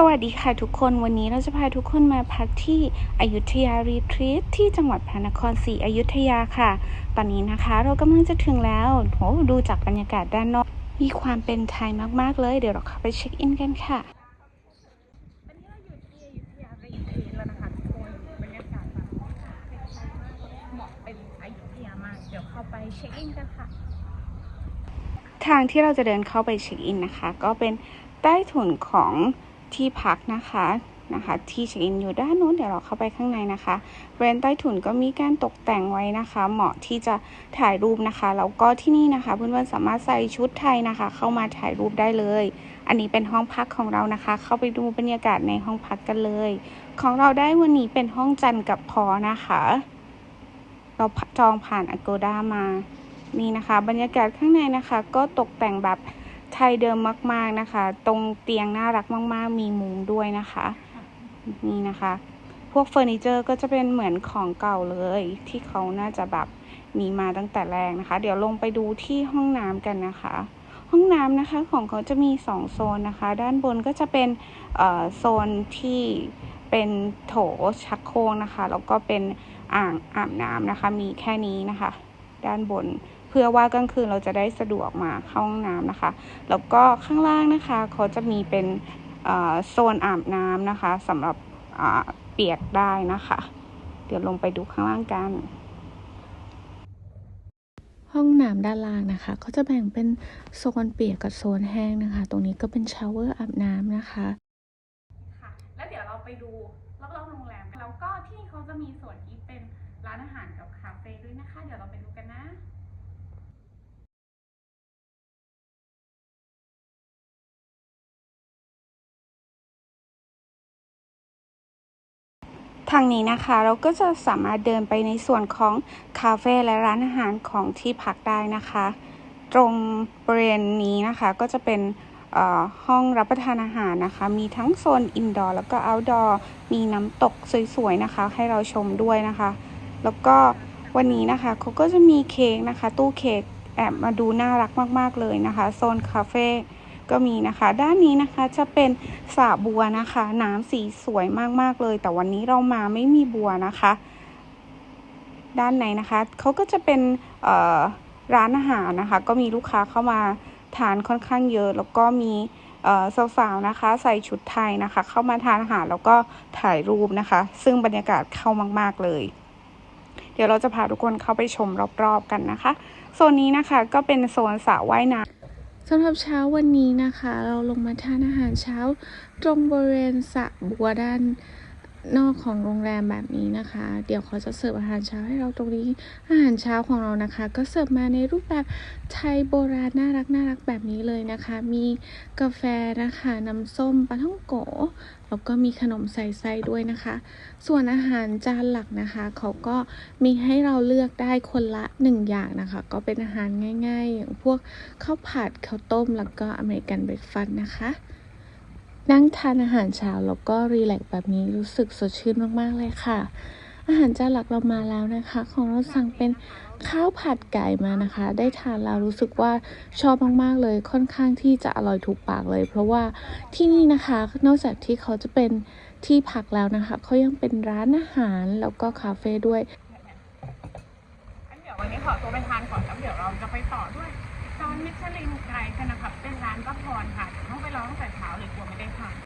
สวัสดีค่ะทุกคนวันนี้เราจะพาทุกคนมาพักที่อยุธยารีทรีตที่จังหวัดพระนครศรีอยุธยาค่ะ ตอนนี้นะคะเรากำลังจะถึงแล้วโหดูจากบรรยากาศด้านนอก มีความเป็นไทยมาก ๆ เลย เดี๋ยวเราเข้าไปเช็คอินกันค่ะวันนี้เราอยู่ที่อยุธยารีทรีตแล้วนะคะทุกคนบรรยากาศแบบเหมาะเป็นอยุธยามากเดี๋ยวเข้าไปเช็คอินกันค่ะ ทางที่เราจะเดินเข้าไปเช็คอินนะคะ ก็เป็นใต้ถุนของ ที่พักนะคะนะคะ ที่เช็คอินอยู่ด้านนู้นเดี๋ยวเราเข้าไปข้างในนะคะบริเวณใต้ถุนก็มีการตกแต่งไว้นะคะ เหมาะที่จะถ่ายรูปนะคะแล้วก็ที่นี่นะคะเพื่อนๆสามารถใส่ชุดไทยนะคะ เข้ามาถ่ายรูปได้เลย อันนี้เป็นห้องพักของเรานะคะ เข้าไปดูบรรยากาศในห้องพักกันเลย ของเราได้วันนี้เป็นห้องจันทร์กับพอนะคะ เราจองผ่าน Agoda มานี่นะคะ บรรยากาศข้างในนะคะ ก็ตกแต่งแบบ ไทยเดิมมาก ๆนะคะ ตรงเตียงน่ารักมาก ๆ มีมุงด้วยนะคะ นี่นะคะ พวกเฟอร์นิเจอร์ก็จะเป็นเหมือนของเก่าเลย ที่เขาน่าจะแบบมีมาตั้งแต่แรกนะคะ เดี๋ยวลงไปดูที่ห้องน้ำกันนะคะ ห้องน้ำนะคะของเขาจะมีสองโซนนะคะ ด้านบนก็จะเป็นโซนที่เป็นโถชักโครกนะคะ แล้วก็เป็นอ่างอาบน้ำนะคะ มีแค่นี้นะคะ ด้านบน พื่อว่ากลางคืนเราจะได้สะดวกมาเข้าห้องน้ำนะคะ แล้วก็ข้างล่างนะคะเขาจะมีเป็นเอ่อโซนอาบน้ำนะคะสำหรับอ่าเปียกได้นะคะ เดี๋ยวลงไปดูข้างล่างกัน ห้องน้ำด้านล่างนะคะ ก็จะแบ่งเป็นโซนเปียกกับโซนแห้งนะคะ ตรงนี้ก็เป็นชาวเวอร์อาบน้ำนะคะค่ะแล้วเดี๋ยวเราไปดูรอบๆโรงแรมกันแล้วก็ที่นี่เขาจะมีส่วนที่เป็นร้านอาหารกับคาเฟ่ด้วยนะคะ เดี๋ยวเราไปดูกันนะ ทางนี้นะคะเราก็จะสามารถเดินไปในส่วนของคาเฟ่และร้านอาหารของที่พักได้นะคะ ตรงบริเวณนี้นะคะก็จะเป็นห้องรับประทานอาหารนะคะ มีทั้งโซนอินดอร์แล้วก็เอาท์ดอร์มีน้ำตกสวยๆนะคะ ให้เราชมด้วยนะคะ แล้วก็วันนี้นะคะเขาก็จะมีเค้กนะคะ ตู้เค้กแอบมาดูน่ารักมากๆเลยนะคะ โซนคาเฟ่ ก็มีนะคะ ด้านนี้นะคะจะเป็นสระบัวนะคะ น้ำสีสวยมากๆเลย แต่วันนี้เรามาไม่มีบัวนะคะ ด้านในนะคะเขาก็จะเป็นร้านอาหารนะคะ ก็มีลูกค้าเข้ามาทานค่อนข้างเยอะ แล้วก็มีสาวๆนะคะ ใส่ชุดไทยนะคะ เข้ามาทานอาหารแล้วก็ถ่ายรูปนะคะ ซึ่งบรรยากาศเข้ามาก ๆ เลย เดี๋ยวเราจะพาทุกคนเข้าไปชมรอบ ๆ กันนะคะโซนนี้นะคะก็เป็นโซนสระว่ายน้ำ สำหรับเช้าวันนี้นะคะ เราลงมาทานอาหารเช้า ตรงบริเวณสระบัวด้าน นอกของโรงแรมแบบนี้นะคะ เดี๋ยวเขาจะเสิร์ฟอาหารเช้าให้เราตรงนี้ อาหารเช้าของเรานะคะ ก็เสิร์ฟมาในรูปแบบไทยโบราณน่ารักน่ารักแบบนี้เลยนะคะ มีกาแฟนะคะ น้ำส้มปลาท่องโกแล้วก็มีขนมใส่ไส้ด้วยนะคะ ส่วนอาหารจานหลักนะคะ เขาก็มีให้เราเลือกได้คนละหนึ่งอย่างนะคะ ก็เป็นอาหารง่ายๆ อย่างพวกข้าวผัดข้าวต้มแล้วก็อเมริกันเบรกฟาสต์นะคะ นั่งทานอาหารเช้าแล้วก็รีแลกแบบนี้รู้สึกสดชื่นมากๆเลยค่ะ อาหารจานหลักเรามาแล้วนะคะ ของเราสั่งเป็นข้าวผัดไก่มานะคะ ได้ทานแล้วรู้สึกว่าชอบมากๆเลย ค่อนข้างที่จะอร่อยถูกปากเลย เพราะว่าที่นี่นะคะ นอกจากที่เขาจะเป็นที่พักแล้วนะคะเขายังเป็นร้านอาหารแล้วก็คาเฟ่ด้วยอันเดี๋ยววันนี้ขอตัวไปทานก่อนแล้วเดี๋ยวเราจะไปต่อด้วย ตอนมิชลินไกด์ธนนะครับเป็นร้านป้พรค่ะต้องไปรอตั้งแต่เช้าเลยกลัวไม่ได้ค่ะ